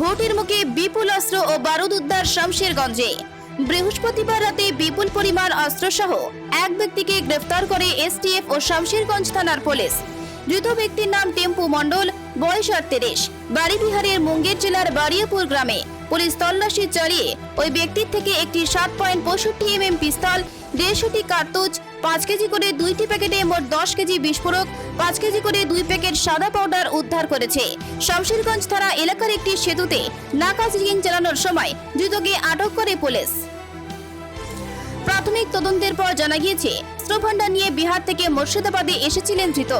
ভোটের মুখে বিপুল অস্ত্র ও বারুদ উদ্ধার শামশেরগঞ্জে। বৃহস্পতিবার রাতে বিপুল পরিমাণ অস্ত্রসহ এক ব্যক্তিকে গ্রেফতার করে এসটিএফ ও শামশেরগঞ্জ থানার পুলিশ। ধৃত ব্যক্তির নাম টেম্পু মণ্ডল, বয়স আটত্রিশ বাড়ি বিহারের মুঙ্গের জেলার বারিয়াপুর গ্রামে। পুলিশ তল্লাশি চালিয়ে ওই ব্যক্তির থেকে একটি সাত পয়েন্ট পঁয়ষট্টি এম এম পিস্তল, দেড়শোটি কার্তুজ, পাঁচ কেজি করে দুইটি প্যাকেটে মোট দশ কেজি বিস্ফোরক, পাঁচ কেজি করে দুই প্যাকেট সাদা পাউডার উদ্ধার করেছে। শমশেরগঞ্জ থানা এলাকার একটি সেতুতে নাকাজ রিং চালানোর সময় ধৃতকে আটক করে পুলিশ। প্রাথমিক তদন্তের পর জানা গিয়েছে অস্ত্রভান্ডার নিয়ে বিহার থেকে মুর্শিদাবাদে এসেছিলেন ধৃত।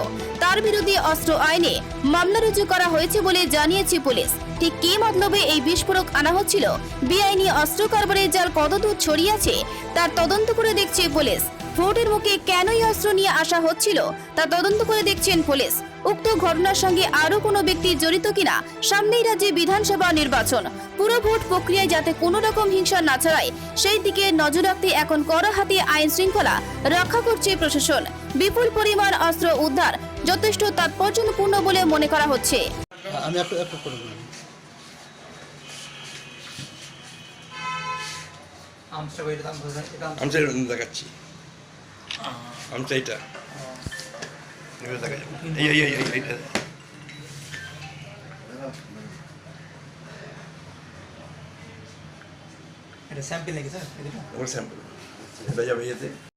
তার বিরুদ্ধে অস্ত্র আইনে মামলা রুজু করা হয়েছে বলে জানিয়েছে পুলিশ। ঠিক কী মতলবে এই বিস্ফোরক আনা হচ্ছিল? বেআইনি অস্ত্র কারবারে যার কতদূর ছড়িয়েছে তার তদন্ত করে দেখছে পুলিশ। ভোটের মুখে কেনই অস্ত্র নিয়ে আসা হচ্ছিল, তা তদন্ত করে দেখছেন পুলিশ। উক্ত ঘটনার সঙ্গে আরও কোনো ব্যক্তি জড়িত কিনা, সামনেই রাজ্যে বিধানসভা নির্বাচন। পুরো ভোট প্রক্রিয়ায় যাতে কোনো রকম হিংসা না ছড়ায় সেই দিকে নজর রাখতে এখন কড়া হাতে আইন শৃঙ্খলা রক্ষা করছে প্রশাসন। বিপুল পরিমাণ অস্ত্র উদ্ধার যথেষ্ট তাৎপর্যপূর্ণ বলে মনে করা হচ্ছে। আমি একটু একটু করে বলি। আমসা করে দাম ধরে এটা দেখাচ্ছি আমচাইটা। এবার দেখা যাবে এই এই এই এই এইটা এটা স্যাম্পল নাকি স্যার ওর স্যাম্পল এটা যাবে ইয়েতে